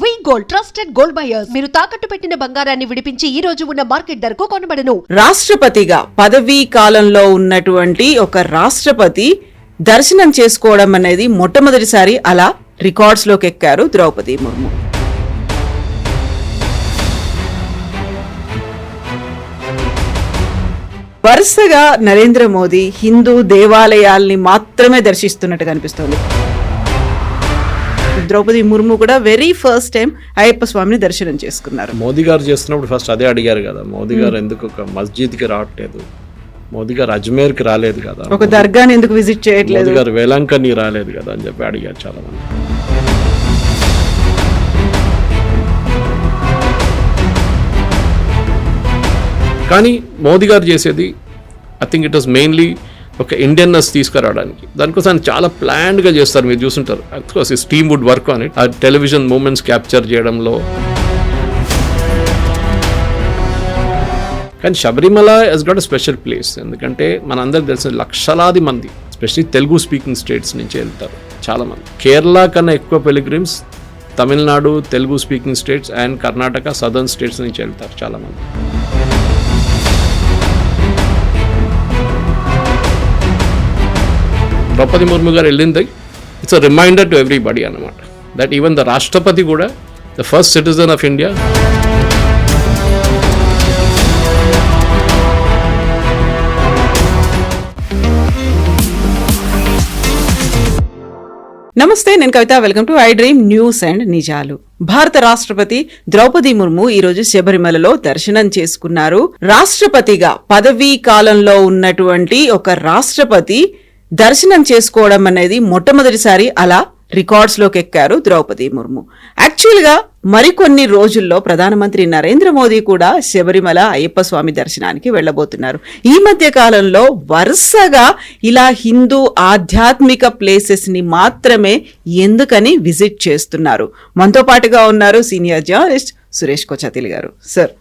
V Gold trusted gold buyers మీరు తాకట్టు పెట్టిన బంగారాన్ని విడిపించి ఈ రోజు ఉన్న మార్కెట్ ధరకు కొనబడను. రాష్ట్రపతిగా పదవీ కాలంలో ఉన్నటువంటి ఒక రాష్ట్రపతి దర్శనం చేసుకోవడం అనేది మొట్టమొదటిసారి అలా రికార్డ్స్లోకి ఎక్కారు ద్రౌపది ముర్ము. వరుసగా నరేంద్ర మోదీ హిందూ దేవాలయాల్ని మాత్రమే దర్శిస్తున్నట్టు కనిపిస్తోంది ద్రౌపది ముర్ము కూడా వెరీ ఫస్ట్ టైం అయ్యప్ప స్వామిని దర్శనం చేసుకున్నారు. మోదీ గారు చేస్తున్నప్పుడు ఫస్ట్ అదే అడిగారు కదా మోదీ గారు ఎందుకు ఒక మస్జిద్కి రావట్లేదు? మోదీ గారు అజ్మేర్కి రాలేదు కదా. ఒక దర్గాని ఎందుకు విజిట్ చేయట్లేదు? మోదీ గారు వేలంకని రాలేదు కదా అని చెప్పి అడిగారు చాలా మంది కానీ మోదీ గారు చేసేది I think it was mainly ఒక ఇండియన్నెస్ తీసుకురావడానికి. దానికోసం ఆయన చాలా ప్లాన్డ్గా చేస్తారు మీరు చూసుంటారు. అఫ్కోర్స్ ఈ steam wood work on it ఆ టెలివిజన్ మూమెంట్స్ క్యాప్చర్ చేయడంలో. కానీ Sabarimala has got a special place ఎందుకంటే మనందరికి తెలిసిన లక్షలాది మంది ఎస్పెషలీ తెలుగు స్పీకింగ్ స్టేట్స్ నుంచి వెళ్తారు చాలామంది. కేరళ కన్నా ఎక్కువ pilgrims Tamil Nadu Telugu speaking states and Karnataka southern states నుంచి వెళ్తారు చాలామంది. ద్రౌపది ముర్ము గారు వెళ్ళింది it's a reminder to everybody అనమాట దట్ ఈవెన్ ద రాష్ట్రపతి కూడా the first citizen of India namaste నేను Kavitha. Welcome to I Dream News and నిజాలు భారత రాష్ట్రపతి ద్రౌపది ముర్ము ఈ రోజు శబరిమలలో దర్శనం చేసుకున్నారు. రాష్ట్రపతిగా పదవీ కాలంలో ఉన్నటువంటి ఒక రాష్ట్రపతి దర్శనం చేసుకోవడం అనేది మొట్టమొదటిసారి అలా రికార్డ్స్లోకి ఎక్కారు ద్రౌపది ముర్ము. యాక్చువల్గా మరికొన్ని రోజుల్లో ప్రధానమంత్రి నరేంద్ర మోదీ కూడా శబరిమల అయ్యప్ప స్వామి దర్శనానికి వెళ్ళబోతున్నారు. ఈ మధ్య కాలంలో వరుసగా ఇలా హిందూ ఆధ్యాత్మిక ప్లేసెస్ని మాత్రమే ఎందుకని విజిట్ చేస్తున్నారు. మనతో పాటుగా ఉన్నారు సీనియర్ జర్నలిస్ట్ సురేష్ కొచతిల్ గారు. సార్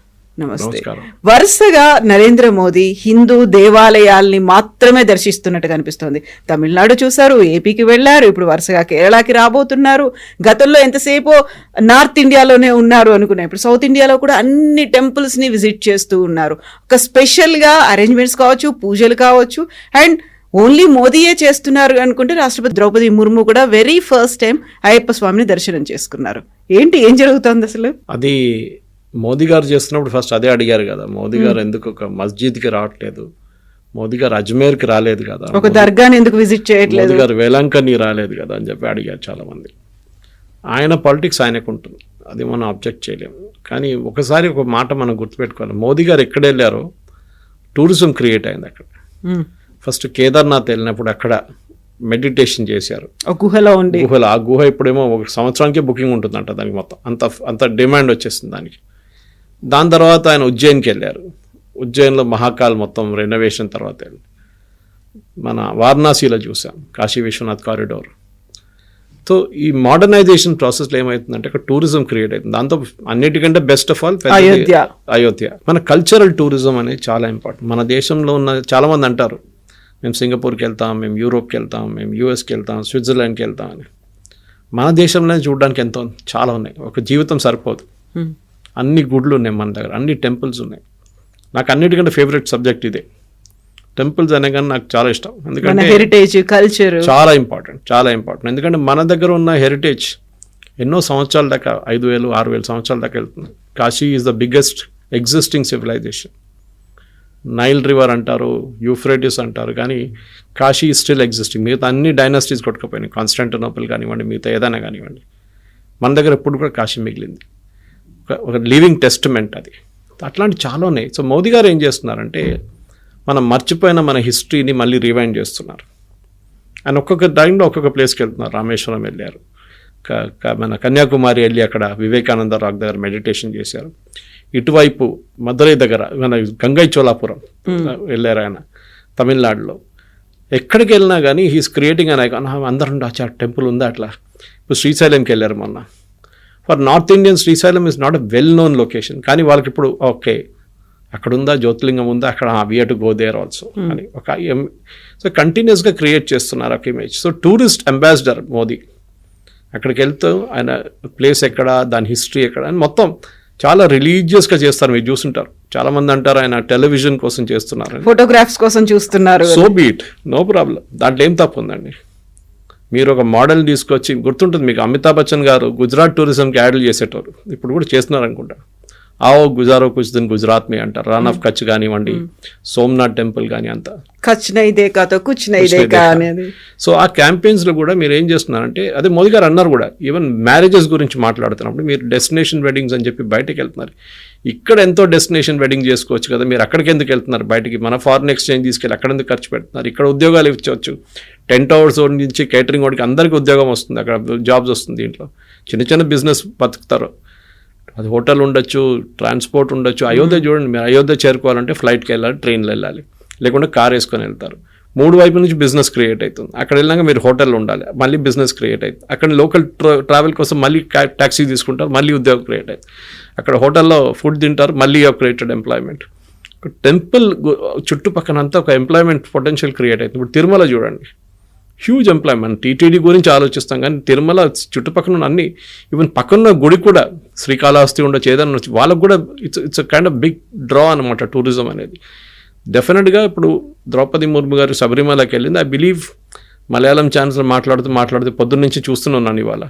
నమస్తే. వరుసగా నరేంద్ర మోదీ హిందూ దేవాలయాల్ని మాత్రమే దర్శిస్తున్నట్టు కనిపిస్తోంది. తమిళనాడు చూశారు ఏపీకి వెళ్ళారు ఇప్పుడు వరుసగా కేరళకి రాబోతున్నారు. గతంలో ఎంతసేపు నార్త్ ఇండియాలోనే ఉన్నారు అనుకున్నా ఇప్పుడు సౌత్ ఇండియాలో కూడా అన్ని టెంపుల్స్ని విజిట్ చేస్తూ ఉన్నారు. ఒక స్పెషల్గా అరేంజ్మెంట్స్ కావచ్చు పూజలు కావచ్చు అండ్ ఓన్లీ మోదీయే చేస్తున్నారు అనుకుంటే రాష్ట్రపతి ద్రౌపది ముర్ము కూడా వెరీ ఫస్ట్ టైం అయ్యప్ప స్వామిని దర్శనం చేసుకున్నారు. ఏంటి ఏం జరుగుతోంది అసలు? అది మోదీ గారు చేస్తున్నప్పుడు ఫస్ట్ అదే అడిగారు కదా. మోదీ గారు ఎందుకు ఒక మస్జిద్కి రావట్లేదు? మోదీ గారు అజ్మేర్కి రాలేదు కదా. ఒక దర్గాని ఎందుకు విజిట్ చేయట్లేదు? మోదీ గారు వేలంకని రాలేదు కదా అని చెప్పి అడిగారు చాలా మంది ఆయన పాలిటిక్స్ ఆయనకు ఉంటుంది. అది మనం అబ్జెక్ట్ చేయలేము. కానీ ఒకసారి ఒక మాట మనం గుర్తుపెట్టుకోవాలి. మోదీ గారు ఎక్కడ వెళ్ళారో టూరిజం క్రియేట్ అయింది అక్కడ. ఫస్ట్ కేదార్నాథ్ వెళ్ళినప్పుడు అక్కడ మెడిటేషన్ చేశారు. గుహలో ఉండి. గుహలు ఆ గుహ ఇప్పుడేమో ఒక సంవత్సరానికి బుకింగ్ ఉంటుందంట దానికి మొత్తం. అంత అంత డిమాండ్ వచ్చేస్తుంది దానికి. దాని తర్వాత ఆయన ఉజ్జయిన్కి వెళ్ళారు. ఉజ్జయిన్లో మహాకాల్ మొత్తం రెనోవేషన్ తర్వాత వెళ్ళి. మన వారణాసిలో చూసాం కాశీ విశ్వనాథ్ కారిడోర్ సో ఈ మోడర్నైజేషన్ ప్రాసెస్లో ఏమవుతుందంటే అక్కడ టూరిజం క్రియేట్ అవుతుంది. దాంతో అన్నిటికంటే best of all Ayodhya. Ayodhya. మన కల్చరల్ టూరిజం అనేది చాలా ఇంపార్టెంట్ మన దేశంలో ఉన్న చాలామంది అంటారు మేము సింగపూర్కి వెళ్తాం మేము యూరోప్కి వెళ్తాం మేము యూఎస్కి వెళ్తాం స్విట్జర్లాండ్కి వెళ్తాం అని. మన దేశంలోనే చూడడానికి ఎంతో. చాలా ఉన్నాయి. ఒక జీవితం సరిపోదు. అన్ని గుడ్లు ఉన్నాయి మన దగ్గర అన్ని టెంపుల్స్ ఉన్నాయి. నాకు అన్నిటికంటే ఫేవరెట్ సబ్జెక్ట్ ఇదే. టెంపుల్స్ అనే కానీ నాకు చాలా ఇష్టం. ఎందుకంటే హెరిటేజ్ కల్చర్ చాలా ఇంపార్టెంట్ చాలా ఇంపార్టెంట్ ఎందుకంటే మన దగ్గర ఉన్న హెరిటేజ్ ఎన్నో సంవత్సరాల దాకా ఐదు వేలు ఆరు వేలు సంవత్సరాల దాకా వెళ్తుంది. Kashi is the biggest existing civilisation Nile river అంటారు యూఫ్రేటిస్ అంటారు కానీ కాశీ స్టిల్ ఎగ్జిస్టింగ్ మిగతా అన్ని డైనాసిటీస్ కొట్టుకుపోయినాయి. కాన్స్టాంటినోపుల్ కానివ్వండి మిగతా ఏదైనా కానివ్వండి. మన దగ్గర ఎప్పుడు కూడా కాశీ మిగిలింది. ఒక- లివింగ్ టెస్ట్మెంట్ అది. అట్లాంటి చాలా ఉన్నాయి. సో మోదీ గారు ఏం చేస్తున్నారంటే మనం మర్చిపోయిన మన హిస్టరీని మళ్ళీ రివైండ్ చేస్తున్నారు. ఆయన ఒక్కొక్క టైంలో ఒక్కొక్క ప్లేస్కి వెళ్తున్నారు. రామేశ్వరం వెళ్ళారు. మన కన్యాకుమారి వెళ్ళి అక్కడ వివేకానంద రాక్ దగ్గర మెడిటేషన్ చేశారు. ఇటువైపు మదురై దగ్గర మన గంగై చోళాపురం వెళ్ళారు ఆయన తమిళనాడులో. ఎక్కడికి వెళ్ళినా కానీ హీస్ క్రియేటింగ్ అనే అందరూ ఉండొచ్చు ఆ టెంపుల్ ఉందా అట్లా? ఇప్పుడు శ్రీశైలంకి వెళ్ళారు మొన్న. For north Indian Srisailam is not a well known location కానీ వాళ్ళకి ఇప్పుడు ఓకే అక్కడ ఉందా? జ్యోతిలింగం ఉందా అక్కడ we to go there also అని ఒక సో కంటిన్యూస్గా క్రియేట్ చేస్తున్నారు ఒక image so tourist ambassador Modi. అక్కడికి వెళ్తూ ఆయన ప్లేస్ ఎక్కడ? దాని హిస్టరీ ఎక్కడ? అని మొత్తం చాలా రిలీజియస్గా చేస్తారు. మీరు చూసుంటారు. చాలా మంది అంటారు ఆయన టెలివిజన్ కోసం చేస్తున్నారు ఫోటోగ్రాఫ్స్ కోసం చూస్తున్నారు. సో బీట్ నో ప్రాబ్లం దాంట్లో ఏం తప్పు ఉందండి? మీరు ఒక మోడల్ తీసుకొచ్చి గుర్తుంటుంది మీకు అమితాబ్ బచ్చన్ గారు గుజరాత్ టూరిజంకి యాడ్లు చేసేటోరు ఇప్పుడు కూడా చేస్తున్నారు అనుకుంటా ఆవో గుజారో కుచ్ దిన్ గుజరాత్ మీ అంటారు. రన్ ఆఫ్ కచ్ కానివ్వండి సోమనాథ్ టెంపుల్ కానీ అంతా. కుచ్ నై కుచ్ నై దేకా దేఖా. అనేది. సో ఆ campaigns లో కూడా మీరు ఏం చేస్తున్నారంటే అదే మోదీ గారు అన్నారు కూడా ఈవెన్ మ్యారేజెస్ గురించి మాట్లాడుతున్నప్పుడు మీరు డెస్టినేషన్ వెడ్డింగ్స్ అని చెప్పి బయటకు వెళ్తున్నారు. ఇక్కడ ఎంతో డెస్టినేషన్ వెడ్డింగ్ చేసుకోవచ్చు కదా మీరు అక్కడికి ఎందుకు వెళ్తున్నారు? బయటికి మన ఫారిన్ ఎక్స్చేంజ్ తీసుకెళ్ళి అక్కడ ఎందుకు ఖర్చు పెడుతున్నారు? ఇక్కడ ఉద్యోగాలు ఇచ్చవచ్చు టెంట్ అవర్స్ నుంచి కేటరింగ్ వాడికి అందరికీ ఉద్యోగం వస్తుంది అక్కడ జాబ్స్ వస్తుంది దీంట్లో. చిన్న చిన్న బిజినెస్ బతుకుతారు. అది హోటల్ ఉండొచ్చు ట్రాన్స్పోర్ట్ ఉండొచ్చు అయోధ్య చూడండి మీరు అయోధ్య చేరుకోవాలంటే ఫ్లైట్కి వెళ్ళాలి ట్రైన్లో వెళ్ళాలి లేకుంటే కార్ వేసుకొని వెళ్తారు. మూడు వైపు నుంచి బిజినెస్ క్రియేట్ అవుతుంది. అక్కడ వెళ్ళాక మీరు హోటల్లో ఉండాలి మళ్ళీ బిజినెస్ క్రియేట్ అవుతుంది. అక్కడ లోకల్ ట్రావెల్ కోసం మళ్ళీ ట్యాక్సీ తీసుకుంటారు మళ్ళీ ఉద్యోగం క్రియేట్ అవుతుంది. అక్కడ హోటల్లో ఫుడ్ తింటారు మళ్ళీ క్రియేటెడ్ ఎంప్లాయ్మెంట్ టెంపుల్ చుట్టుపక్కనంతా ఒక ఎంప్లాయ్మెంట్ పొటెన్షియల్ క్రియేట్ అవుతుంది. ఇప్పుడు తిరుమల చూడండి. హ్యూజ్ ఎంప్లాయ్మెంట్ టీటీడీ గురించి ఆలోచిస్తాం కానీ తిరుమల చుట్టుపక్కల ఉన్న అన్ని ఈవెన్ పక్కన గుడి కూడా శ్రీకాళహస్తి ఉండొచ్చు ఏదైనా ఉండొచ్చు. వాళ్ళకు కూడా it's it's kind of big draw అనమాట టూరిజం అనేది. డెఫినెట్గా ఇప్పుడు ద్రౌపది ముర్ము గారు శబరిమలకి వెళ్ళింది. ఐ బిలీవ్ మలయాళం ఛానల్స్లో మాట్లాడుతూ మాట్లాడుతూ పొద్దున్న నుంచి చూస్తున్నాను ఇవాళ.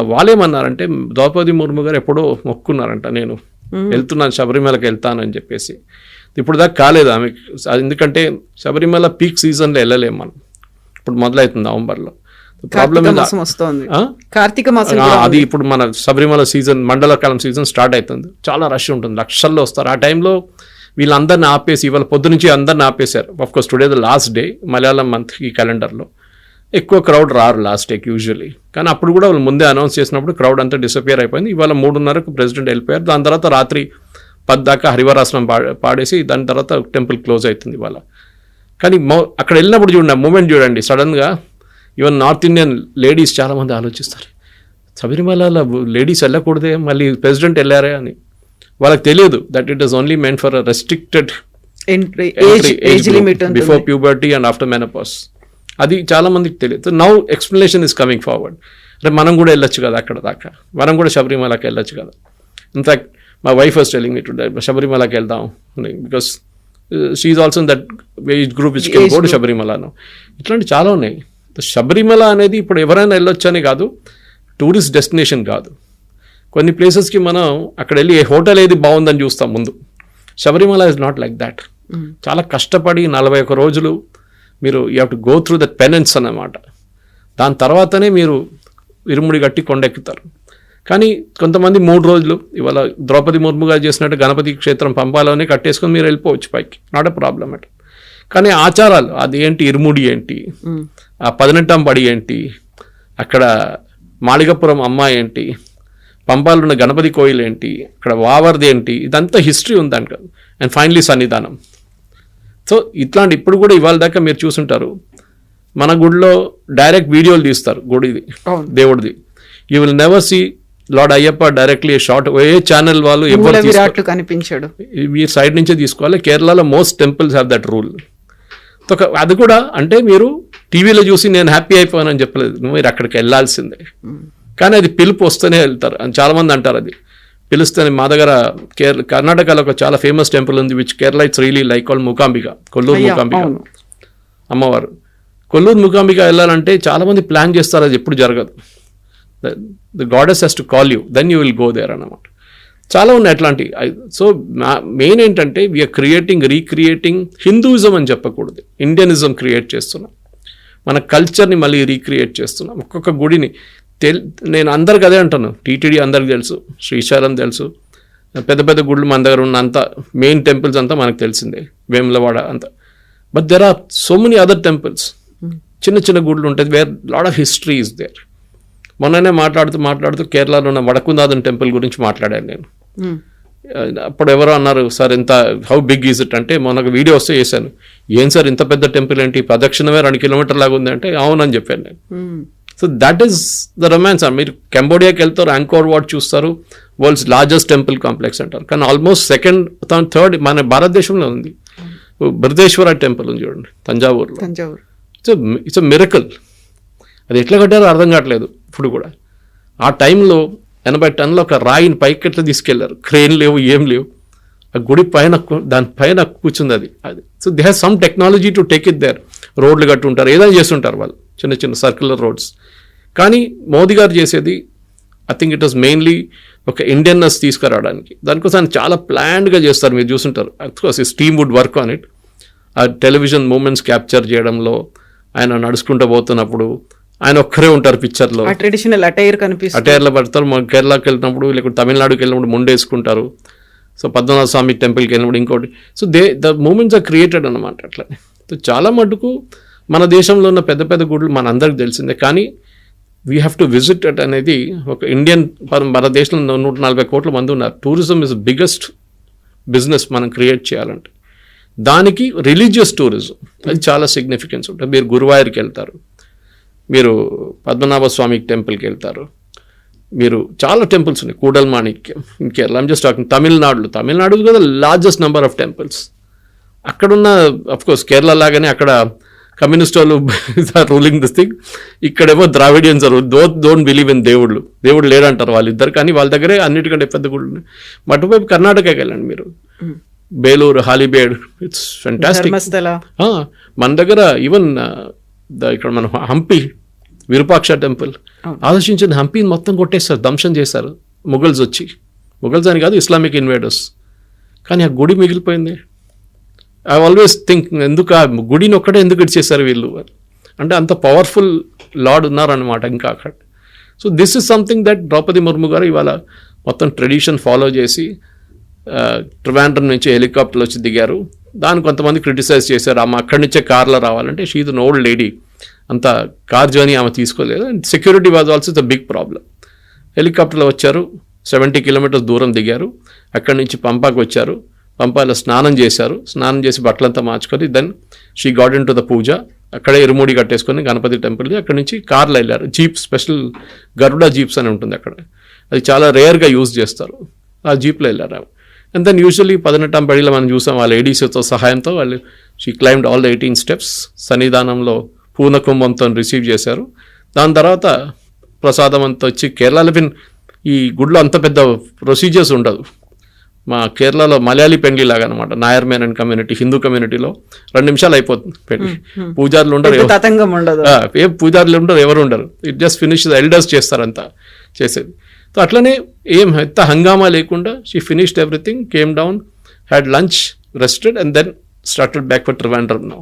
వాళ్ళేమన్నారంటే ద్రౌపది ముర్ము గారు ఎప్పుడో మొక్కున్నారంట నేను. వెళ్తున్నాను శబరిమలకి వెళ్తానని చెప్పేసి. ఇప్పుడు దాకా కాలేదు ఆమె. ఎందుకంటే శబరిమల పీక్ సీజన్లో వెళ్ళలేము మనం. ఇప్పుడు మొదలవుతుంది నవంబర్లో. మాసం వస్తోంది. కార్తీక మాసం అది ఇప్పుడు మన శబరిమల సీజన్ మండలకాలం సీజన్ స్టార్ట్ అవుతుంది. చాలా రష్ ఉంటుంది. లక్షల్లో వస్తారు. ఆ టైంలో వీళ్ళందరిని ఆపేసి ఇవాళ పొద్దు నుంచి అందరిని ఆపేశారు. Of course today the last day Malayalam month ఈ క్యాలెండర్లో ఎక్కువ క్రౌడ్ రారు లాస్ట్ డేకి యూజువల్లీ కానీ అప్పుడు కూడా వాళ్ళు ముందే అనౌన్స్ చేసినప్పుడు క్రౌడ్ అంతా డిసపియర్ అయిపోయింది. ఇవాళ మూడున్నరకు ప్రెసిడెంట్ వెళ్ళిపోయారు. దాని తర్వాత రాత్రి పది దాకా హరివరాసనం పాడేసి దాని తర్వాత టెంపుల్ క్లోజ్ అవుతుంది ఇవాళ. కానీ మో అక్కడ వెళ్ళినప్పుడు చూడండి మూమెంట్ చూడండి. సడన్గా ఈవెన్ నార్త్ ఇండియన్ లేడీస్ చాలామంది ఆలోచిస్తారు. శబరిమలలో లేడీస్ వెళ్ళకూడదే మళ్ళీ ప్రెసిడెంట్ వెళ్ళారే అని. వాళ్ళకి తెలియదు that it is only main for restricted before puberty and after menopause అది చాలా మందికి తెలియదు. Now explanation is coming forward అంటే మనం కూడా వెళ్ళొచ్చు కదా అక్కడ దాకా. మనం కూడా శబరిమలకి వెళ్ళొచ్చు కదా. ఇన్ఫాక్ట్ మా wife was telling me to శబరిమలకి వెళ్దాం because she also that age group which can go to శబరిమలను ఇట్లాంటి చాలా ఉన్నాయి. శబరిమల అనేది ఇప్పుడు ఎవరైనా వెళ్ళొచ్చు అని కాదు టూరిస్ట్ డెస్టినేషన్ కాదు. కొన్ని ప్లేసెస్కి మనం అక్కడ వెళ్ళి ఏ హోటల్ ఏది బాగుందని చూస్తాం ముందు. Sabarimala is not like that చాలా కష్టపడి నలభై ఒక రోజులు మీరు you have to go through that penance అన్నమాట. దాని తర్వాతనే మీరు ఇరుముడి కట్టి కొండెక్కుతారు. కానీ కొంతమంది మూడు రోజులు ఇవాళ ద్రౌపది ముర్ము గారు చేసినట్టు గణపతి క్షేత్రం పంపాలోనే కట్టేసుకొని మీరు వెళ్ళిపోవచ్చు పైకి. నాట్ ఎ ప్రాబ్లం అట్ కానీ ఆచారాలు అది ఏంటి ఇరుముడి ఏంటి ఆ పదినెట్టాం పడి ఏంటి అక్కడ మాళిగపురం అమ్మాయి ఏంటి పంపాలు ఉన్న గణపతి కోయిల్ ఏంటి అక్కడ వావర్ది ఏంటి ఇదంతా హిస్టరీ ఉందంట. అండ్ ఫైనలీ సన్నిధానం. సో ఇట్లాంటి ఇప్పుడు కూడా ఇవాళ దాకా మీరు చూసుంటారు. మన గుడిలో డైరెక్ట్ వీడియోలు తీస్తారు గుడిది. దేవుడిది. You will never see Lord Ayyappa directly short A channel వాళ్ళు ఎవరు కనిపించాడు. మీరు సైడ్ నుంచే తీసుకోవాలి. కేరళలో most temples have that rule ఒక అది కూడా అంటే మీరు టీవీలో చూసి నేను హ్యాపీ అయిపోయానని చెప్పలేదు. మీరు అక్కడికి వెళ్ళాల్సిందే. కానీ అది పిలుపు వస్తేనే వెళ్తారు. అని చాలామంది అంటారు అది. పిలుస్తేనే మా దగ్గర కేరళ కర్ణాటకలో ఒక చాలా ఫేమస్ టెంపుల్ ఉంది which Kerala it's really like call Mookambika Kollur Mookambika. అమ్మవారు. కొల్లూరు ముకాంబిక వెళ్ళాలంటే చాలామంది ప్లాన్ చేస్తారు అది ఎప్పుడు జరగదు. The goddess has to call you then you will go there అన్నమాట. చాలా ఉన్నాయి అట్లాంటి. సో మెయిన్ ఏంటంటే వీఆర్ క్రియేటింగ్ రీక్రియేటింగ్ హిందూయిజం అని చెప్పకూడదు. ఇండియనిజం క్రియేట్ చేస్తున్నాం. మన కల్చర్ని మళ్ళీ రీక్రియేట్ చేస్తున్నాం. ఒక్కొక్క గుడిని తెల్ నేను అందరికి అదే అంటాను. టీటీడీ అందరికి తెలుసు శ్రీశైలం తెలుసు. పెద్ద పెద్ద గుళ్ళు మన దగ్గర ఉన్న అంత మెయిన్ టెంపుల్స్ అంతా మనకు తెలిసిందే. వేములవాడ అంతా. But there are so many other temples చిన్న చిన్న గుళ్ళు ఉంటుంది where lot of history is there మొన్ననే మాట్లాడుతూ మాట్లాడుతూ కేరళలో ఉన్న వడకుందాదన్ టెంపుల్ గురించి మాట్లాడాను నేను. ఉమ్. అప్పుడు ఎవరో అన్నారు సార్ ఇంత హౌ బిగ్ ఈజ్ ఇట్ అంటే మొన్న వీడియో వస్తే చేశాను. ఏం సార్ ఇంత పెద్ద టెంపుల్ ఏంటి? ప్రదక్షిణమే రెండు కిలోమీటర్ లాగా ఉంది అంటే అవునని చెప్పాను నేను. So that is the romance మీరు కంబోడియాకి వెళ్తారు యాంకోర్ వాట్ చూస్తారు వరల్డ్స్ లార్జెస్ట్ టెంపుల్ కాంప్లెక్స్ అంటారు. కానీ ఆల్మోస్ట్ సెకండ్ థర్డ్ మన భారతదేశంలో ఉంది. బృహదేశ్వర టెంపుల్ ఉంది చూడండి తంజావూరులో. తంజావూరు. ఇట్స్ ఇట్స్ మిరకల్ అది ఎట్లా కట్టారో అర్థం కావట్లేదు ఇప్పుడు కూడా. ఆ టైంలో ఎనభై టన్నుల ఒక రాయిని పైకి ఎట్లా తీసుకెళ్ళారు? క్రెయిన్ లేవు ఏం లేవు. ఆ గుడి పైన దాని పైన కూర్చుంది అది అది. So they have some technology to take it there రోడ్లు కట్టుంటారు ఏదైనా చేస్తుంటారు వాళ్ళు చిన్న చిన్న సర్క్యులర్ రోడ్స్ కానీ మోదీ గారు చేసేది I think it was mainly ఒక ఇండియన్నెస్ తీసుకురావడానికి. దానికోసం ఆయన చాలా ప్లాన్డ్గా చేస్తారు మీరు చూసుంటారు. అఫ్కోర్స్ ఈ steam wood work on it ఆ టెలివిజన్ మూమెంట్స్ క్యాప్చర్ చేయడంలో ఆయన నడుచుకుంటూ పోతున్నప్పుడు ఆయన ఒక్కరే ఉంటారు పిక్చర్లో. ఆ ట్రెడిషనల్ అటైర్ కనిపిస్తుంది అటైర్లో పడతారు. మన కేరళకి వెళ్ళినప్పుడు లేకపోతే తమిళనాడుకి వెళ్ళినప్పుడు ముండేసుకుంటారు. సో పద్మనాభ స్వామి టెంపుల్కి వెళ్ళినప్పుడు ఇంకోటి. So they the moments are created అనమాట అట్లా. సో చాలా మటుకు మన దేశంలో ఉన్న పెద్ద పెద్ద గుడులు మన అందరికి తెలిసిందే. కానీ we have to visit at అనేది ఒక ఇండియన్ మన- మన దేశంలో నూట నలభై కోట్ల మంది ఉన్నారు. టూరిజం ఇస్ బిగ్గెస్ట్ బిజినెస్ మనం క్రియేట్ చేయాలంటే. దానికి రిలీజియస్ టూరిజం అది చాలా సిగ్నిఫికెన్స్ ఉంటుంది. మీరు గురువాయూర్కి వెళ్తారు. మీరు పద్మనాభ స్వామి టెంపుల్కి వెళ్తారు మీరు చాలా టెంపుల్స్ ఉన్నాయి. Koodalmanikyam in Kerala I'm just talking తమిళనాడులో. తమిళనాడు కదా లార్జెస్ట్ నెంబర్ ఆఫ్ టెంపుల్స్ అక్కడున్న కోర్స్ కేరళ లాగానే అక్కడ కమ్యూనిస్ట్ వాళ్ళు రూలింగ్ దిస్ థింగ్ ఇక్కడేమో Dravidians though don't believe in దేవుళ్ళు. దేవుడు లేడంటారు వాళ్ళిద్దరు కానీ వాళ్ళ దగ్గరే అన్నిటికంటే పెద్ద గుళ్ళు ఉన్నాయి. మటువైపు కర్ణాటకకి వెళ్ళండి మీరు. బేలూరు హాలిబేడ్ ఇట్స్ ఫెంటాస్టిక్ మన దగ్గర ఈవెన్ ఇక్కడ మన హంపి విరూపాక్ష టెంపుల్. ఆలోచించిన హంపిని మొత్తం కొట్టేస్తారు ధ్వంసం చేశారు ముఘల్స్ వచ్చి. ముఘల్స్ అని కాదు ఇస్లామిక్ ఇన్వేడర్స్. కానీ ఆ గుడి మిగిలిపోయింది. ఐ ఆల్వేస్ థింక్ ఎందుకు ఆ గుడిని ఒక్కడే ఎందుకు ఇచ్చేసారు వీళ్ళు? అంటే అంత పవర్ఫుల్ లార్డ్ ఉన్నారనమాట ఇంకా అక్కడ. So this is something that Droupadi Murmu garu ఇవాళ మొత్తం ట్రెడిషన్ ఫాలో చేసి ట్రివాండ్రం నుంచి హెలికాప్టర్లు వచ్చి దిగారు. దాన్ని కొంతమంది క్రిటిసైజ్ చేశారు. ఆమె అక్కడి నుంచే కార్లో రావాలంటే షీజ్ అన్ ఓల్డ్ లేడీ అంత కార్ జర్నీ ఆమె తీసుకోలేదు. And security was also the big problem హెలికాప్టర్లో వచ్చారు. సెవెంటీ కిలోమీటర్స్ దూరం దిగారు. అక్కడి నుంచి పంపాకు వచ్చారు. పంపాలో స్నానం చేశారు. స్నానం చేసి బట్టలంతా మార్చుకొని then she got into the puja. అక్కడే ఇరుముడి కట్టేసుకొని గణపతి టెంపుల్కి అక్కడి నుంచి కార్లో వెళ్ళారు. జీప్ స్పెషల్ గరుడ జీప్స్ అని ఉంటుంది అక్కడ. అది చాలా రేర్గా యూజ్ చేస్తారు. ఆ జీప్లో వెళ్ళారు అండ్ దెన్ యూజువల్లీ పదినెట్టాం బడిలో మనం చూసాం వాళ్ళ ఏడీసీతో సహాయంతో వాళ్ళు she climbed all the eighteen steps సన్నిధానంలో పూర్ణకుంభంతో రిసీవ్ చేశారు. దాని తర్వాత ప్రసాదం అంతా వచ్చి కేరళలో విన్ ఈ గుడిలో అంత పెద్ద ప్రొసీజర్స్ ఉండదు. మా కేరళలో మలయాళీ పెండ్లి లాగా అనమాట Nair men and community Hindu కమ్యూనిటీలో రెండు నిమిషాలు అయిపోతుంది పెళ్ళి పూజారులు ఉండరు ఏ పూజారులు ఉండరు ఎవరు ఉండరు. ఇట్ జస్ట్ ఫినిష్ ఎల్డర్స్ చేస్తారంతా చేసేది. సో అట్లనే ఏం ఎంత హంగామా లేకుండా she finished everything came down had lunch rested and then started back for Trivandrum now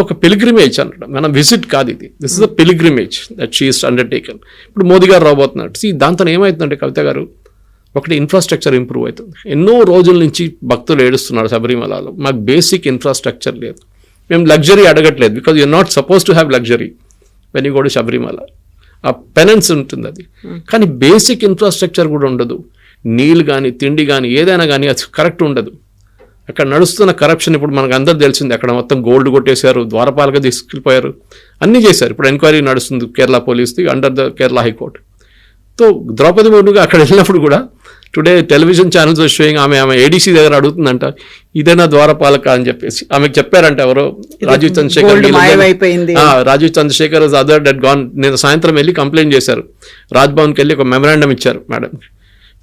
ఒక పిలిగ్రిమేజ్ అన్నమాట మనం విజిట్ కాదు ఇది. This is a pilgrimage that she is undertaken ఇప్పుడు మోదీ గారు రాబోతున్నారు. సి దాంతో ఏమవుతుందంటే కవిత గారు ఒకటి ఇన్ఫ్రాస్ట్రక్చర్ ఇంప్రూవ్ అవుతుంది. ఎన్నో రోజుల నుంచి భక్తులు ఏడుస్తున్నారు శబరిమలలో. మాకు బేసిక్ ఇన్ఫ్రాస్ట్రక్చర్ లేదు. మేము లగ్జరీ అడగట్లేదు. Because you not suppose to have luxury when you go to Sabarimala. ఆ పెనెన్స్ ఉంటుంది అది. కానీ బేసిక్ ఇన్ఫ్రాస్ట్రక్చర్ కూడా ఉండదు. నీళ్ళు కానీ తిండి కానీ ఏదైనా కానీ అది కరెక్ట్ ఉండదు. అక్కడ నడుస్తున్న కరప్షన్ ఇప్పుడు మనకు అందరు తెలిసింది. అక్కడ మొత్తం గోల్డ్ కొట్టేశారు ద్వారపాలక తీసుకెళ్ళిపోయారు అన్నీ చేశారు. ఇప్పుడు ఎంక్వైరీ నడుస్తుంది Kerala పోలీస్ది under the Kerala high court so Droupadi ముర్ముగా అక్కడ వెళ్ళినప్పుడు కూడా టుడే టెలివిజన్ ఛానల్స్ షోయింగ్ ఆమె ఆమె ఏడీసీ దగ్గర అడుగుతుందంట ఇదేనా ద్వారపాలక అని చెప్పేసి. ఆమెకు చెప్పారంట ఎవరో Rajeev Chandrasekhar Rajeev Chandrasekhar other debt gone నేను సాయంత్రం వెళ్ళి కంప్లైంట్ చేశారు. రాజ్భవన్కి వెళ్ళి ఒక మెమరాండం ఇచ్చారు మేడం.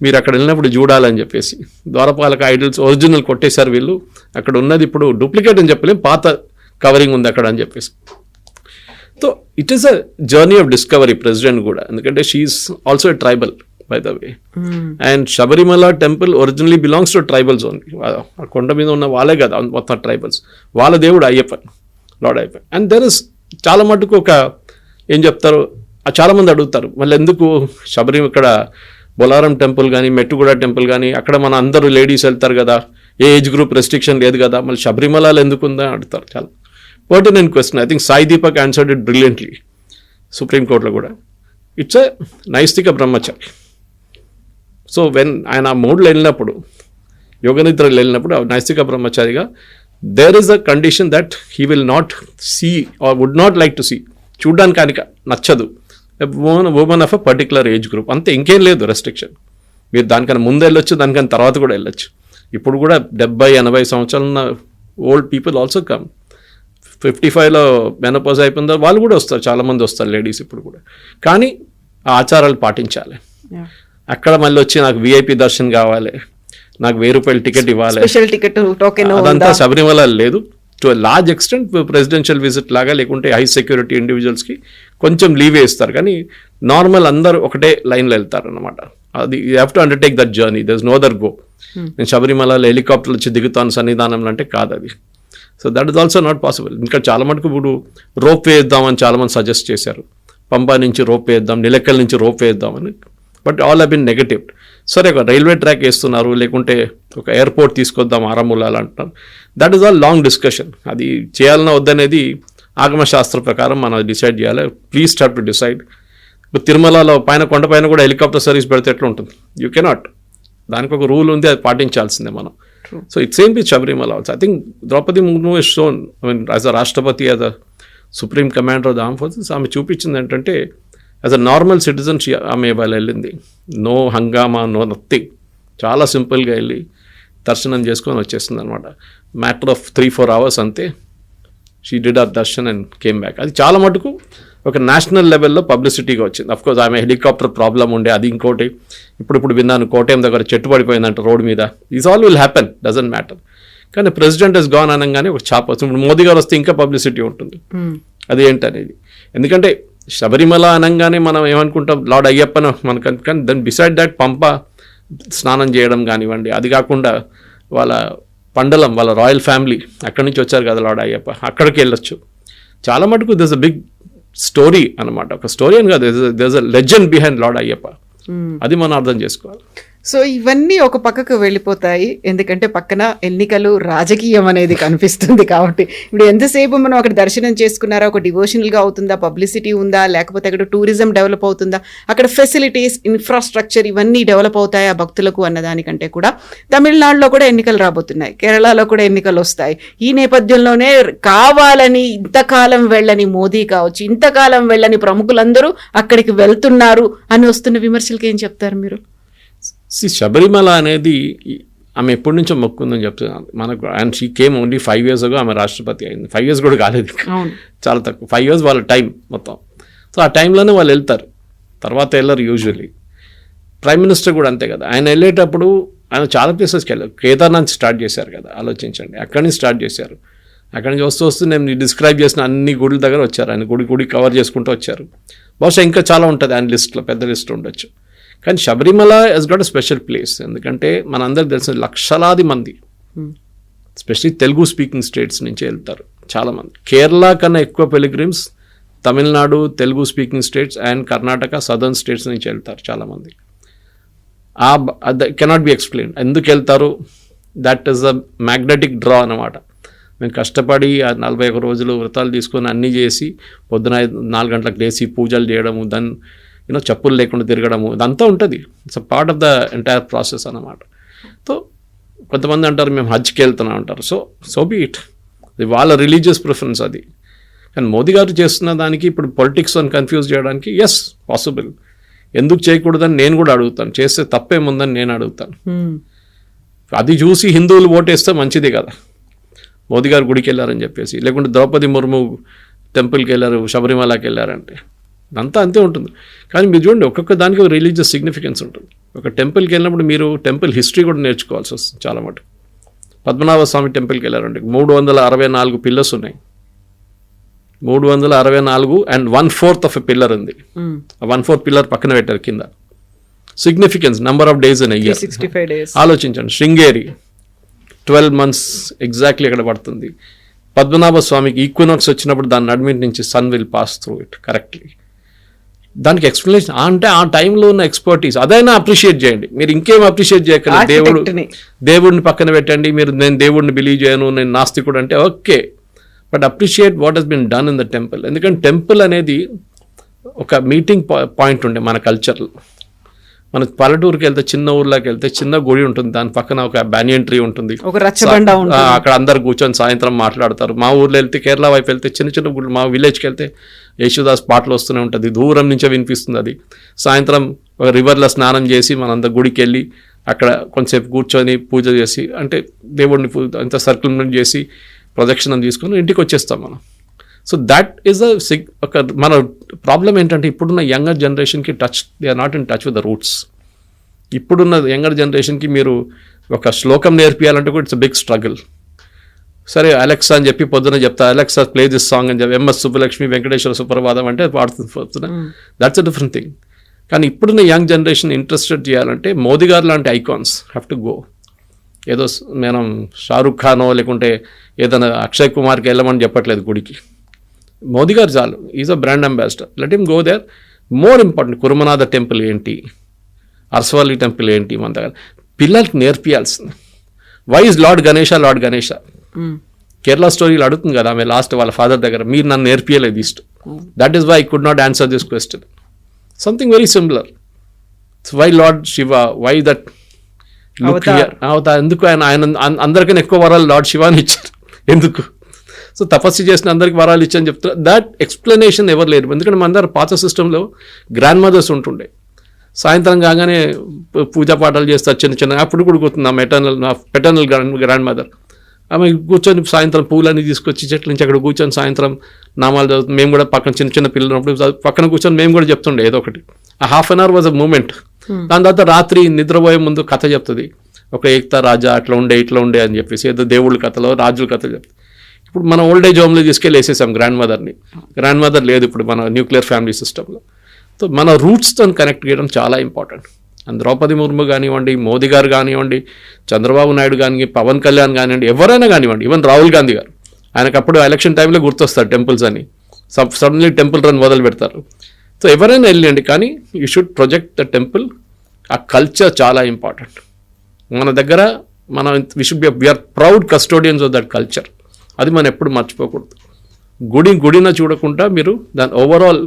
మీరు అక్కడ వెళ్ళినప్పుడు చూడాలని చెప్పేసి. ద్వారపాలక ఐడల్స్ ఒరిజినల్ కొట్టేశారు వీళ్ళు. అక్కడ ఉన్నది ఇప్పుడు డూప్లికేట్ అని చెప్పలేం పాత కవరింగ్ ఉంది అక్కడ అని చెప్పేసి. So it is a journey of discovery president కూడా. ఎందుకంటే she is also a tribal by the way and Sabarimala temple originally belongs to tribals only ఆ కొండ మీద ఉన్న వాళ్ళే కదా మొత్తం ట్రైబల్స్ వాళ్ళ దేవుడు Ayyappa lord Ayyappa. And there is చాలా మటుకు ఒక ఏం చెప్తారు ఆ చాలా మంది అడుగుతారు మళ్ళీ ఎందుకు శబరి ఇక్కడ బొలారం టెంపుల్ కానీ మెట్టుగూడ టెంపుల్ కానీ అక్కడ మన అందరూ లేడీస్ వెళ్తారు కదా. ఏ ఏజ్ గ్రూప్ రెస్ట్రిక్షన్ లేదు కదా. మళ్ళీ శబరిమలలో ఎందుకు ఉందా అడుగుతారు చాలా. Pertinent question I think Sai Deepak answered it brilliantly సుప్రీంకోర్టులో కూడా. It's a నైస్తిక Brahmachari so when ఆయన ఆ మూడ్లో వెళ్ళినప్పుడు యోగనిద్రలో వెళ్ళినప్పుడు ఆ నైస్తిక బ్రహ్మచారిగా there is a condition that he will not see or would not like to see చూడ్డానికి ఆయనకి నచ్చదు. Women women of a particular age group అంతే ఇంకేం లేదు రెస్ట్రిక్షన్ మీరు దానికన్నా ముందు వెళ్ళొచ్చు దానికన్నా తర్వాత కూడా వెళ్ళొచ్చు. ఇప్పుడు కూడా డెబ్బై ఎనభై సంవత్సరాలు ఉన్న old people also come fifty ఫైవ్లో మెనపోజ్ అయిపోయిందో వాళ్ళు కూడా వస్తారు చాలామంది వస్తారు లేడీస్ ఇప్పుడు కూడా. కానీ ఆ ఆచారాలు పాటించాలి. అక్కడ మళ్ళీ వచ్చి నాకు విఐపి దర్శన్ కావాలి నాకు వెయ్యి రూపాయలు టికెట్ ఇవ్వాలి. స్పెషల్ టికెట్ టోకెన్ అదంతా శబరిమల లేదు. To large extent presidential visit లాగా లేకుంటే హై సెక్యూరిటీ ఇండివిజువల్స్కి కొంచెం లీవ్ వేస్తారు కానీ నార్మల్ అందరూ ఒకటే లైన్లో వెళ్తారు అనమాట అది you have to undertake that journey there is no other go నేను శబరిమలలో హెలికాప్టర్ వచ్చి దిగుతాను సన్నిధానంలో అంటే కాదు అది. So that is also not possible ఇంకా చాలా మటుకు ఇప్పుడు రోప్ వేద్దామని చాలామంది సజెస్ట్ చేశారు. పంపా నుంచి రోప్ వేద్దాం నిలక్కల నుంచి రోప్ వేద్దామని. But all have been negative సరే ఒక రైల్వే ట్రాక్ వేస్తున్నారు లేకుంటే ఒక ఎయిర్పోర్ట్ తీసుకొద్దాం ఆరమూలాలు అంటున్నారు. That is all long discussion అది చేయాలన్నా వద్దనేది ఆగమశాస్త్ర ప్రకారం మనం డిసైడ్ చేయాలి. ప్లీజ్ స్టార్ట్ టు డిసైడ్ ఇప్పుడు తిరుమలలో పైన కొండ పైన కూడా హెలికాప్టర్ సర్వీస్ పెడితే ఎట్లా ఉంటుంది యూ కెనాట్ దానికి ఒక రూల్ ఉంది అది పాటించాల్సిందే మనం. So it same with Sabarimala also I think Droupadi Murmu is shown I mean as a Rashtrapati as a supreme commander of the arm forces ఆమె చూపించింది ఏంటంటే యాజ్ అ నార్మల్ సిటిజన్ ఆమె ఇవాళ వెళ్ళింది. నో హంగామా నో నథింగ్ చాలా సింపుల్గా వెళ్ళి దర్శనం చేసుకొని వచ్చేస్తుంది అనమాట matter of three four hours అంతే. She did her darshan and came back అది చాలా మటుకు ఒక నేషనల్ లెవెల్లో పబ్లిసిటీగా వచ్చింది. అఫ్ కోర్స్ ఆమె హెలికాప్టర్ ప్రాబ్లం ఉండే అది ఇంకోటి. ఇప్పుడు ఇప్పుడు విన్నాను కోటయం దగ్గర చెట్టు పడిపోయిందంట రోడ్ మీద. Is all will happen doesn't matter కానీ ప్రెసిడెంట్ ఇస్ గాన్ అనగానే ఒక చాప్ వస్తుంది. ఇప్పుడు మోదీ గారు వస్తే ఇంకా పబ్లిసిటీ ఉంటుంది. అది ఏంటనేది. ఎందుకంటే శబరిమల అనగానే మనం ఏమనుకుంటాం లార్డ్ అయ్యప్పన మనకు కానీ దాని బిసైడ్ దాట్ పంప స్నానం చేయడం కానివ్వండి అది కాకుండా వాళ్ళ పండలం వాళ్ళ రాయల్ ఫ్యామిలీ అక్కడి నుంచి వచ్చారు కదా లార్డ్ అయ్యప్ప అక్కడికి వెళ్ళొచ్చు. చాలా మటుకు దిస్ అ బిగ్ స్టోరీ అనమాట ఒక స్టోరీ అని కాదు this a legend behind lord Ayyappa. అది మనం అర్థం చేసుకోవాలి. సో ఇవన్నీ ఒక పక్కకు వెళ్ళిపోతాయి. ఎందుకంటే పక్కన ఎన్నికలు రాజకీయం అనేది కనిపిస్తుంది కాబట్టి. ఇప్పుడు ఎంతసేపు మనం అక్కడ దర్శనం చేసుకున్నారా? ఒక డివోషనల్గా అవుతుందా? పబ్లిసిటీ ఉందా? లేకపోతే అక్కడ టూరిజం డెవలప్ అవుతుందా? అక్కడ ఫెసిలిటీస్ ఇన్ఫ్రాస్ట్రక్చర్ ఇవన్నీ డెవలప్ అవుతాయా భక్తులకు అన్నదానికంటే కూడా? తమిళనాడులో కూడా ఎన్నికలు రాబోతున్నాయి. కేరళలో కూడా ఎన్నికలు వస్తాయి. ఈ నేపథ్యంలోనే కావాలని ఇంతకాలం వెళ్ళని మోదీ కావచ్చు ఇంతకాలం వెళ్ళని ప్రముఖులందరూ అక్కడికి వెళ్తున్నారు అని వస్తున్న విమర్శలకి ఏం చెప్తారు మీరు? సి శబరిమల అనేది ఆమె ఎప్పటి నుంచో మొక్కుందని చెప్తున్నాను మనకు and she came only five years ago ఆమె రాష్ట్రపతి అయింది. ఫైవ్ ఇయర్స్ కూడా కాలేదు చాలా తక్కువ. ఫైవ్ ఇయర్స్ వాళ్ళ టైం మొత్తం. సో ఆ టైంలోనే వాళ్ళు వెళ్తారు. తర్వాత వెళ్ళరు యూజువల్లీ ప్రైమ్ మినిస్టర్ కూడా అంతే కదా. ఆయన వెళ్ళేటప్పుడు ఆయన చాలా ప్లేసెస్కి వెళ్ళారు. కేదార్నాథ్ స్టార్ట్ చేశారు కదా. ఆలోచించండి. అక్కడి నుంచి స్టార్ట్ చేశారు. అక్కడి నుంచి వస్తూ వస్తూ నేను డిస్క్రైబ్ చేసిన అన్ని గుడుల దగ్గర వచ్చారు. ఆయన గుడి గుడి కవర్ చేసుకుంటూ వచ్చారు. బహుశా ఇంకా చాలా ఉంటుంది ఆయన లిస్ట్లో పెద్ద లిస్ట్ ఉండొచ్చు. కానీ Sabarimala he's got a special place ఎందుకంటే మనందరికి తెలిసిన లక్షలాది మంది స్పెషలీ తెలుగు స్పీకింగ్ స్టేట్స్ నుంచి వెళ్తారు చాలామంది. కేరళ కన్నా ఎక్కువ pilgrims Tamil Nadu Telugu speaking states and Karnataka southern states నుంచి వెళ్తారు చాలామంది. ఆ కెనాట్ బి ఎక్స్ప్లెయిన్ ఎందుకు వెళ్తారు? That is the magnetic draw అనమాట మేము కష్టపడి ఆ నలభై ఒక రోజులు వ్రతాలు తీసుకొని అన్నీ చేసి పొద్దున ఐదు- నాలుగు గంటలకు లేచి పూజలు చేయడము దాన్ని యూనో చెప్పులు లేకుండా తిరగడము ఇదంతా ఉంటుంది. It's a part of the entire process అన్నమాట. సో కొంతమంది అంటారు మేము హజ్కి వెళ్తున్నాం అంటారు. సో సో బీ ఇట్ అది వాళ్ళ రిలీజియస్ ప్రిఫరెన్స్ అది. కానీ మోదీ గారు చేస్తున్న దానికి ఇప్పుడు పొలిటిక్స్ అని కన్ఫ్యూజ్ చేయడానికి ఎస్ పాసిబుల్ ఎందుకు చేయకూడదని నేను కూడా అడుగుతాను. చేస్తే తప్పేముందని నేను అడుగుతాను. అది చూసి హిందువులు ఓటేస్తే మంచిది కదా. మోదీ గారు గుడికి వెళ్ళారని చెప్పేసి లేకుంటే ద్రౌపది ముర్ము టెంపుల్కి వెళ్ళారు శబరిమలకి వెళ్ళారంటే. అంతా అంతే ఉంటుంది. కానీ మీరు చూడండి ఒక్కొక్క దానికి రిలీజియస్ సిగ్నిఫికెన్స్ ఉంటుంది. ఒక టెంపుల్కి వెళ్ళినప్పుడు మీరు టెంపుల్ హిస్టరీ కూడా నేర్చుకోవాల్సి వస్తుంది చాలా మటుకు. పద్మనాభ స్వామి టెంపుల్కి వెళ్ళారండి. మూడు వందల అరవై నాలుగు పిల్లర్స్ ఉన్నాయి. మూడు వందల అరవై నాలుగు and one fourth of a pillar ఉంది వన్ ఫోర్త్ పిల్లర్ పక్కన పెట్టారు కింద. Significance number of days days ఆలోచించండి. శృంగేరి ట్వెల్వ్ మంత్స్ ఎగ్జాక్ట్లీ ఇక్కడ పడుతుంది. పద్మనాభ స్వామికి ఈక్వినాక్స్ వచ్చినప్పుడు దాని నడిమిట్ నుంచి sun will pass through it correctly దానికి ఎక్స్ప్లెనేషన్ అంటే ఆ టైంలో ఉన్న ఎక్స్పర్టీస్ అదైనా అప్రిషియేట్ చేయండి. మీరు ఇంకేం అప్రిషియేట్ చేయకండి. దేవుడు. దేవుడిని పక్కన పెట్టండి. మీరు నేను దేవుడిని బిలీవ్ చేయను నేను నాస్తికుడు అంటే okay. But appreciate what he's been done in the temple ఎందుకంటే టెంపుల్ అనేది ఒక మీటింగ్ పాయింట్ ఉండే మన కల్చర్లో మన పల్లెటూరుకి వెళ్తే చిన్న ఊర్లోకి వెళ్తే చిన్న గుడి ఉంటుంది. దాని పక్కన ఒక బ్యానియన్ ట్రీ ఉంటుంది. అక్కడ అందరు కూర్చొని సాయంత్రం మాట్లాడతారు. మా ఊర్లో వెళ్తే కేరళ వైపు వెళ్తే చిన్న చిన్న గుళ్ళు మా విలేజ్కి వెళ్తే యేసుదాస్ పాటలు వస్తూనే ఉంటుంది. దూరం నుంచే వినిపిస్తుంది అది. సాయంత్రం ఒక రివర్లో స్నానం చేసి మనందరం గుడికి వెళ్ళి అక్కడ కొంచెంసేపు కూర్చొని పూజ చేసి అంటే దేవుడిని అంత సర్కిల్మెంట్ చేసి ప్రదక్షిణం తీసుకొని ఇంటికి వచ్చేస్తాం మనం. సో దట్ ఈస్ అ సిగ్ ఒక మన ప్రాబ్లం ఏంటంటే ఇప్పుడున్న యంగర్ జనరేషన్కి touch they are not in touch with the roots ఇప్పుడున్న యంగర్ జనరేషన్కి మీరు ఒక శ్లోకం నేర్పియాలంటే కూడా ఇట్స్ బిగ్ స్ట్రగుల్ సరే అలెక్సా అని చెప్పి పొద్దున చెప్తా అలెక్సా ప్లే దిస్ సాంగ్ అని చెప్పి ఎంఎస్ సుబ్బలక్ష్మి వెంకటేశ్వర సుప్రభాతం అంటే పాడుతుంది పొద్దున దట్స్ అ డిఫరెంట్ థింగ్ కానీ ఇప్పుడున్న యంగ్ జనరేషన్ ఇంట్రెస్టెడ్ చేయాలంటే మోదీ గారు లాంటి ఐకాన్స్ హ్యావ్ టు గో ఏదో మనం షారుఖ్ ఖానో లేకుంటే ఏదైనా అక్షయ్ కుమార్కి వెళ్ళమని చెప్పట్లేదు గుడికి. మోదీ గారు చాలు. Is a brand ambassador let him go there more important Kurmanatha temple ఏంటి? అర్సవల్లి టెంపుల్ ఏంటి? మన దగ్గర. పిల్లలకి నేర్పియాల్సింది. Why is lord Ganesha lord Ganesha Kerala స్టోరీలు అడుగుతుంది కదా ఆమె లాస్ట్ వాళ్ళ ఫాదర్ దగ్గర మీరు నన్ను నేర్పియలేదు ఇష్ట that is why I could not answer this question something very similar why lord Shiva why that. Avatar ఎందుకు ఆయన ఆయన అందరికన్నా ఎక్కువ వరాలు లార్డ్ శివాని ఇచ్చారు? ఎందుకు? సో తపస్సు చేసిన అందరికి వరాలు ఇచ్చని చెప్తారు దట్ ఎక్స్ప్లెనేషన్ ఎవరు లేరు. ఎందుకంటే మన దగ్గర పాత సిస్టంలో గ్రాండ్ మదర్స్ ఉంటుండే. సాయంత్రం కాగానే పూజా పాఠాలు చేస్తారు చిన్న చిన్న అప్పుడు కూడా గుర్తుంది నా మెటర్నల్ నా పెటర్నల్ గ్రాండ్ గ్రాండ్ మదర్ ఆమె కూర్చొని సాయంత్రం పూలన్నీ తీసుకొచ్చి చెట్ల నుంచి అక్కడ కూర్చొని సాయంత్రం నామాలు చదువుతుంది మేము కూడా పక్కన చిన్న చిన్న పిల్లలు ఉన్నప్పుడు పక్కన కూర్చొని మేము కూడా చెప్తుండే ఏదో ఒకటి. ఆ half an hour was a moment. దాని తర్వాత రాత్రి నిద్రపోయే ముందు కథ చెప్తుంది. ఒక ఏక్తా రాజా అట్లా ఉండే ఇట్లా ఉండే అని చెప్పేసి ఏదో దేవుళ్ళ కథలో రాజుల కథలు చెప్తుంది. ఇప్పుడు మన ఓల్డ్ ఏజ్ హోమ్లో తీసుకెళ్ళి వేసేసాం గ్రాండ్ మదర్ని గ్రాండ్ మదర్ లేదు ఇప్పుడు మన న్యూక్లియర్ ఫ్యామిలీ సిస్టంలో సో మన రూట్స్తో కనెక్ట్ చేయడం చాలా ఇంపార్టెంట్. ద్రౌపది ముర్ము కానివ్వండి మోదీ గారు కానివ్వండి చంద్రబాబు నాయుడు కానివ్వండి పవన్ కళ్యాణ్ కానివ్వండి ఎవరైనా కానివ్వండి ఈవెన్ రాహుల్ గాంధీ గారు. ఆయనకు అప్పుడు ఎలక్షన్ టైంలో గుర్తొస్తారు టెంపుల్స్ అని. సబ్ సడన్లీ టెంపుల్ రన్ మొదలు పెడతారు. సో ఎవరైనా వెళ్ళండి కానీ you should project the temple ఆ కల్చర్ చాలా ఇంపార్టెంట్ మన దగ్గర మనం we should be we are proud custodians of that culture అది మనం ఎప్పుడు మర్చిపోకూడదు. గుడి గుడిన చూడకుండా మీరు దాని ఓవరాల్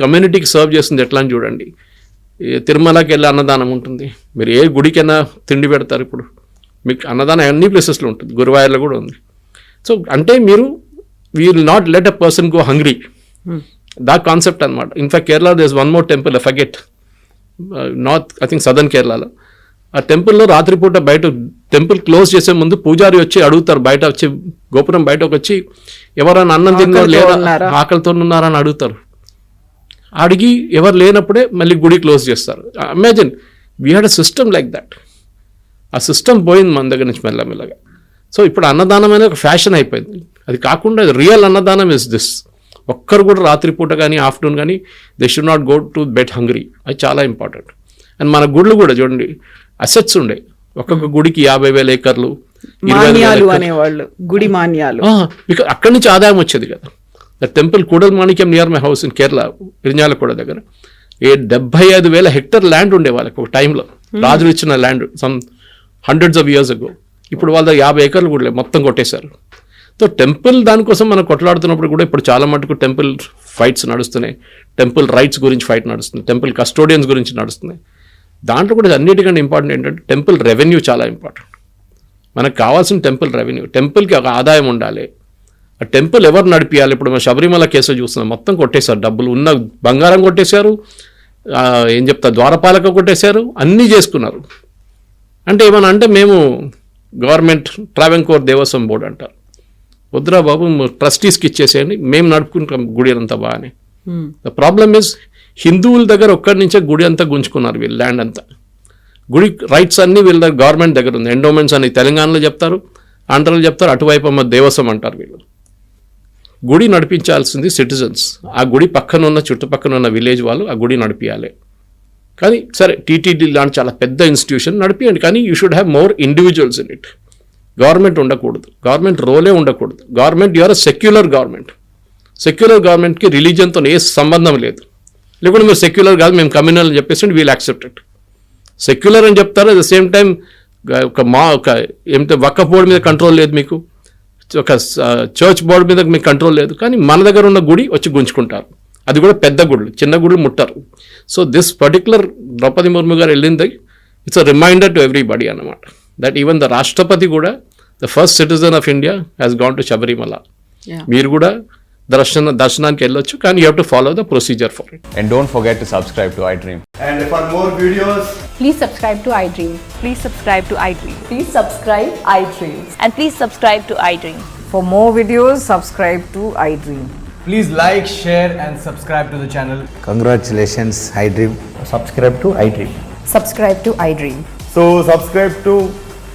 కమ్యూనిటీకి సర్వ్ చేస్తుంది ఎట్లా అని చూడండి. తిరుమలకి వెళ్ళి అన్నదానం ఉంటుంది. మీరు ఏ గుడికైనా తిండి పెడతారు ఇప్పుడు. మీకు అన్నదానం అన్ని ప్లేసెస్లో ఉంటుంది. గురువాయూర్లో కూడా ఉంది. సో అంటే మీరు we will not let a person go hungry the concept అనమాట in fact Kerala does one more temple forget north I think southern కేరళలో ఆ టెంపుల్లో రాత్రిపూట బయట టెంపుల్ క్లోజ్ చేసే ముందు పూజారి వచ్చి అడుగుతారు. బయట వచ్చి గోపురం బయటకు వచ్చి ఎవరైనా అన్నం తిన్నారు లేదా? ఆకలితో ఉన్నారా అని అడుగుతారు. అడిగి ఎవరు లేనప్పుడే మళ్ళీ గుడి క్లోజ్ చేస్తారు. Imagine we had a system like that ఆ సిస్టమ్ పోయింది మన దగ్గర నుంచి మెల్లమెల్లగా. సో ఇప్పుడు అన్నదానం అనేది ఒక ఫ్యాషన్ అయిపోయింది. అది కాకుండా రియల్ అన్నదానం ఇస్ దిస్ ఒక్కరు కూడా రాత్రిపూట కానీ ఆఫ్టర్నూన్ కానీ they should not go to bed hungry అది చాలా ఇంపార్టెంట్ అండ్ మన గుళ్ళు కూడా చూడండి అసెట్స్ ఉండే. ఒక్కొక్క గుడికి యాభై వేల ఏకర్లు. అనేవాళ్ళు గుడి మాన్యాలు. అక్కడి నుంచి ఆదాయం వచ్చేది కదా. The temple Koodalmanikyam near my house in Kerala Irinjalakuda దగ్గర. ఏ డెబ్బై ఐదు వేల హెక్టర్ ల్యాండ్ ఉండే వాళ్ళకి ఒక టైంలో. రాజులు ఇచ్చిన land some hundreds of years ago ఇప్పుడు వాళ్ళ దగ్గర యాభై ఎకర్లు కూడా లేవు, మొత్తం కొట్టేశారు. సో టెంపుల్ దానికోసం మనం కొట్లాడుతున్నప్పుడు కూడా ఇప్పుడు చాలా మటుకు టెంపుల్ ఫైట్స్ నడుస్తున్నాయి. టెంపుల్ రైట్స్ గురించి ఫైట్ నడుస్తుంది టెంపుల్ కస్టోడియన్స్ గురించి నడుస్తున్నాయి. దాంట్లో కూడా అన్నిటికంటే ఇంపార్టెంట్ ఏంటంటే టెంపుల్ రెవెన్యూ చాలా ఇంపార్టెంట్. మనకు కావాల్సిన టెంపుల్ రెవెన్యూ టెంపుల్కి ఒక ఆదాయం ఉండాలి. టెంపుల్ ఎవరు నడిపియాలి? ఇప్పుడు మనం శబరిమల కేసు చూస్తున్నాం. మొత్తం కొట్టేశారు. డబ్బులు ఉన్న బంగారం కొట్టేశారు. ఏం చెప్తా ద్వారపాలక కొట్టేశారు. అన్నీ చేసుకున్నారు. అంటే ఏమన్నా అంటే మేము గవర్నమెంట్ ట్రావెంకోర్ దేవస్వం బోర్డు అంటారు. వద్దురా బాబు ట్రస్టీస్కి ఇచ్చేసేయండి. మేము నడుపుకుంటాం గుడి అంతా బాగానే. ద ప్రాబ్లమ్ ఇస్ హిందువుల దగ్గర ఒక్కడి నుంచే గుడి అంతా గుంజుకున్నారు వీళ్ళు ల్యాండ్ అంతా. గుడి రైట్స్ అన్నీ వీళ్ళ దగ్గర గవర్నమెంట్ దగ్గర ఉంది. ఎండోమెంట్స్ అని తెలంగాణలో చెప్తారు ఆంధ్రలో చెప్తారు అటువైపు అమ్మ దేవస్వం అంటారు వీళ్ళు. గుడి నడిపించాల్సింది సిటిజన్స్. ఆ గుడి పక్కన ఉన్న చుట్టుపక్కన ఉన్న విలేజ్ వాళ్ళు ఆ గుడి నడిపించాలి కానీ సరే టీటీడీ లాంటి చాలా పెద్ద ఇన్స్టిట్యూషన్ నడిపియండి. కానీ you should have more individuals in it. Government ఉండకూడదు. గవర్నమెంట్ రోలే ఉండకూడదు. Government you are secular government. Secular గవర్నమెంట్కి రిలీజియన్తో ఏ సంబంధం లేదు. లేకుంటే మీరు సెక్యులర్ కాదు మేము కమ్యూనల్ అని చెప్పేసి వీల్ యాక్సెప్టెడ్ సెక్యులర్ అని చెప్తారు అట్ ద సేమ్ టైం ఒక మా ఒక ఏమిటో వక్క బోర్డు మీద కంట్రోల్ లేదు మీకు. ఒక చర్చ్ బోర్డు మీద మీకు కంట్రోల్ లేదు. కానీ మన దగ్గర ఉన్న గుడి వచ్చి గుంజుకుంటారు. అది కూడా పెద్ద గుడులు చిన్న గుడులు ముట్టారు. So this particular Droupadi Murmu garu వెళ్ళింది. It's a reminder to everybody అన్నమాట. దట్ ఈవెన్ ద రాష్ట్రపతి కూడా the first citizen of India has gone to Sabarimala. మీరు కూడా దర్శన దర్శనానికి వెళ్ళొచ్చు కానీ you to follow the procedure for it And don't forget to subscribe to iDream. And for more videos, Please subscribe to iDream. Please subscribe to iDream. Please subscribe iDream. And please subscribe to iDream. For more videos, subscribe to iDream. Please like, share, and subscribe to the channel. Congratulations, iDream. Subscribe to iDream. Subscribe to iDream. So subscribe to iDream Media. I